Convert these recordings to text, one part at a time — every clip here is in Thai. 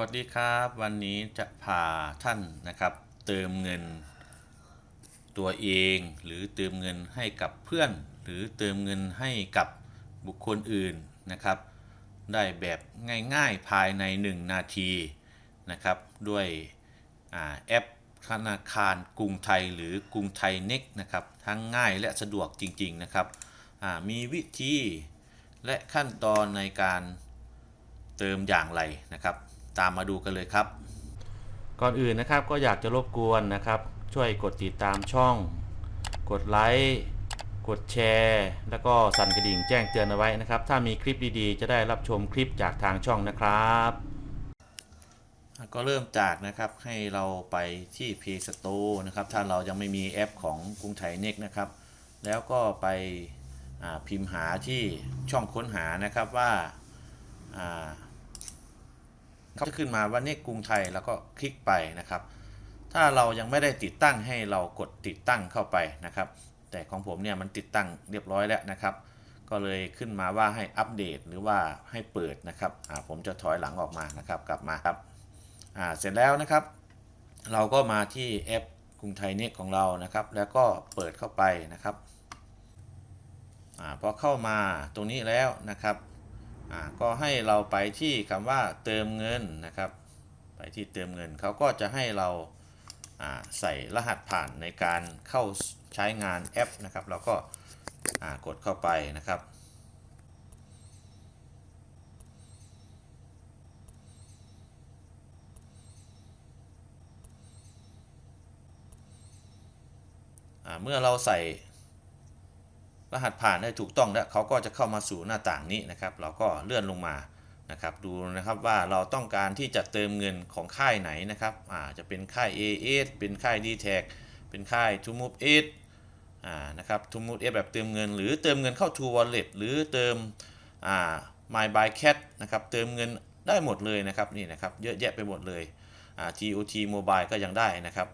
วัสดีครับ วันนี้จะพาท่านนะครับ เติมเงินตัวเองหรือเติมเงินให้กับเพื่อน หรือเติมเงินให้กับบุคคลอื่นนะครับ ได้แบบง่ายๆภายใน 1 นาทีนะครับ ด้วยอแอปธนาคารกรุงไทยหรือกรุงไทยเน็กนะครับทั้งง่ายและสะดวกจริงๆนะครับมีวิธีและขั้นตอนในการเติมอย่างไรนะครับ ตามมาดูกันเลยครับ ก่อนอื่นนะครับก็อยากจะรบกวนนะครับ ช่วยกดติดตามช่อง กดไลค์กดแชร์ แล้วก็สั่นกระดิ่งแจ้งเตือนเอาไว้นะครับ ถ้ามีคลิปดีๆ จะได้รับชมคลิปจากทางช่องนะครับก็เริ่มจากนะครับให้เราไปที่ Play Store นะครับ ถ้าเรายังไม่มีแอปของกรุงไทยเน็กนะครับ แล้วก็ไปอ่าพิมพ์หาที่ช่องค้นหานะครับว่า อ่าเขาจะขึ้นมาว่านี่กรุงไทยแล้วก็คลิกไปนะครับ ถ้าเรายังไม่ได้ติดตั้งให้เรากดติดตั้งเข้าไปนะครับ แต่ของผมเนี่ยมันติดตั้งเรียบร้อยแล้วนะครับ ก็เลยขึ้นมาว่าให้อัปเดตหรือว่าให้เปิดนะครับผมจะถอยหลังออกมานะครับ กลับมาครับเสร็จแล้วนะครับ เราก็มาที่แอปกรุงไทยเน็ตของเรานะครับ แล้วก็เปิดเข้าไปนะครับอพอเข้ามาตรงนี้แล้วนะครับ ก็ให้เราไปที่คำว่าเติมเงินนะครับ ไปที่เติมเงินเขาก็จะให้เราใส่รหัสผ่านในการเข้าใช้งานแอปนะครับ เราก็กดเข้าไปนะครับเมื่อเราใส่ รหัสผ่านได้ถูกต้องแล้วเขาก็จะเข้ามาสู่หน้าต่างนี้นะครับ เราก็เลื่อนลงมานะครับ ดูนะครับว่าเราต้องการที่จะเติมเงินของค่ายไหนนะครับอาจะเป็นค่าย AS เป็นค่าย d t แทเป็นค่าย t o Move 8อ่านะครับ t o Move 8แบบเติมเงิน หรือเติมเงินเข้า True Wallet หรือเติมอ่า My Buy Cat นะครับเติมเงินได้หมดเลยนะครับนี่นะครับเยอะแยะไปหมดเลยอ่า TOT Mobile ก็ยังได้นะครับ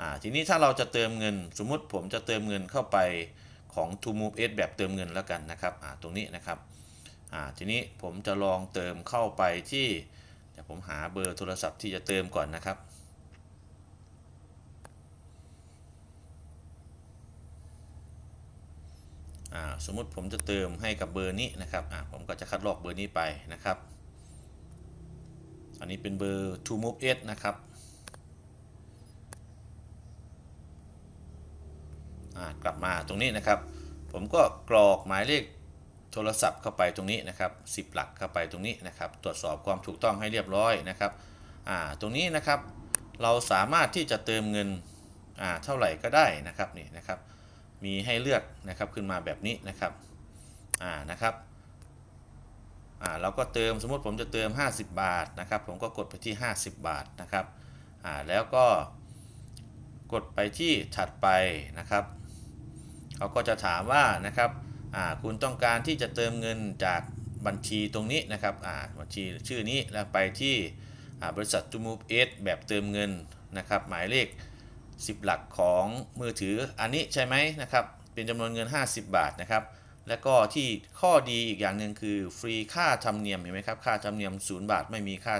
อ่าทีนี้ถ้าเราจะเติมเงินสมมุติผมจะเติมเงินเข้าไป ของ To Move S แบบเติมเงินแล้วกันนะครับตรงนี้นะครับทีนี้ผมจะลองเติมเข้าไปที่เดี๋ยวผมหาเบอร์โทรศัพท์ที่จะเติมก่อนนะครับสมมุติผมจะเติมให้กับเบอร์นี้นะครับผมก็จะคัดลอกเบอร์นี้ไปนะครับ อันนี้เป็นเบอร์ To Move S นะครับอ่ากลับมา ตรงนี้นะครับ ผมก็กรอกหมายเลขโทรศัพท์เข้าไปตรงนี้นะครับ10 หลักเข้าไปตรงนี้นะครับ ตรวจสอบความถูกต้องให้เรียบร้อยนะครับอ่าตรงนี้นะครับ เราสามารถที่จะเติมเงินอ่าเท่าไหร่ก็ได้นะครับนี่นะครับ มีให้เลือกนะครับขึ้นมาแบบนี้นะครับอ่านะครับอ่าเราก็เติมสมมติผมจะเติม 50 บาทนะครับ ผมก็กดไปที่ 50 บาทนะครับอ่าแล้วก็กดไปที่ถัดไปนะครับ เขาก็จะถามว่านะครับคุณต้องการที่จะเติมเงินจากบัญชีตรงนี้นะครับบัญชีชื่อนี้แล้วไปที่บริษัท To Move 8แบบเติมเงินนะครับ หมายเลข 10 หลักของมือถืออันนี้ใช่ไหมนะครับ เป็นจำนวนเงิน 50 บาทนะครับ และก็ที่ข้อดีอีกอย่างหนึ่งคือฟรีค่าธรรมเนียมเห็นไหมครับ ค่าธรรมเนียม 0 บาทไม่มีค่า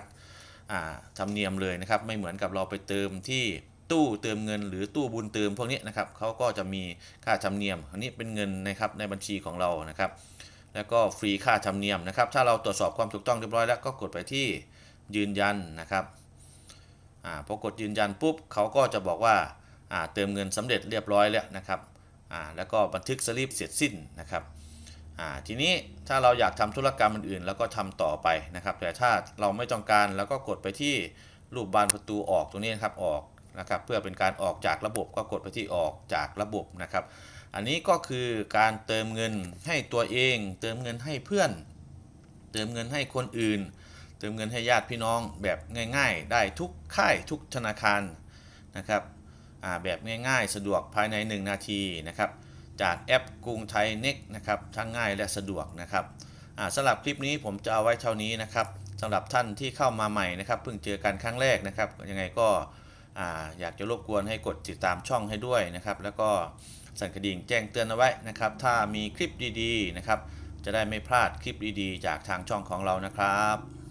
ธรรมเนียมเลยนะครับ ไม่เหมือนกับเราไปเติมที่ ตู้เติมเงิน หรือตู้บุญเติมพวกนี้นะครับเขาก็จะมีค่าธรรมเนียม อันนี้เป็นเงินนะครับในบัญชีของเรานะครับ แล้วก็ฟรีค่าธรรมเนียมนะครับ ถ้าเราตรวจสอบความถูกต้องเรียบร้อยแล้วก็กดไปที่ยืนยันนะครับอ่าพอกดยืนยันปุ๊บเขาก็จะบอกว่าอ่าเติมเงินสำเร็จเรียบร้อยแล้วนะครับอ่าแล้วก็บันทึกสลิปเสร็จสิ้นนะครับอ่าทีนี้ถ้าเราอยากทำธุรกรรมอื่นๆ แล้วก็ทำต่อไปนะครับ แต่ถ้าเราไม่ต้องการแล้วก็กดไปที่รูปบานประตูออกตรงนี้นะครับออก นะครับเพื่อเป็นการออกจากระบบก็กดไปที่ออกจากระบบนะครับ อันนี้ก็คือการเติมเงินให้ตัวเอง เติมเงินให้เพื่อน เติมเงินให้คนอื่น เติมเงินให้ญาติพี่น้องแบบง่าย ๆ ได้ทุกค่ายทุกธนาคารนะครับแบบง่ายๆ สะดวกภายใน 1 นาทีนะครับจากแอปกรุงไทยเน็กนะครับทั้งง่ายและสะดวกนะครับสำหรับคลิปนี้ผมจะเอาไว้เท่านี้นะครับสำหรับท่านที่เข้ามาใหม่นะครับเพิ่งเจอกันครั้งแรกนะครับยังไงก็ อยากจะรบกวนให้กดติดตามช่องให้ด้วยนะครับ แล้วก็สั่นกระดิ่งแจ้งเตือนเอาไว้นะครับ ถ้ามีคลิปดีๆนะครับ จะได้ไม่พลาดคลิปดีๆ จากทางช่องของเรานะครับ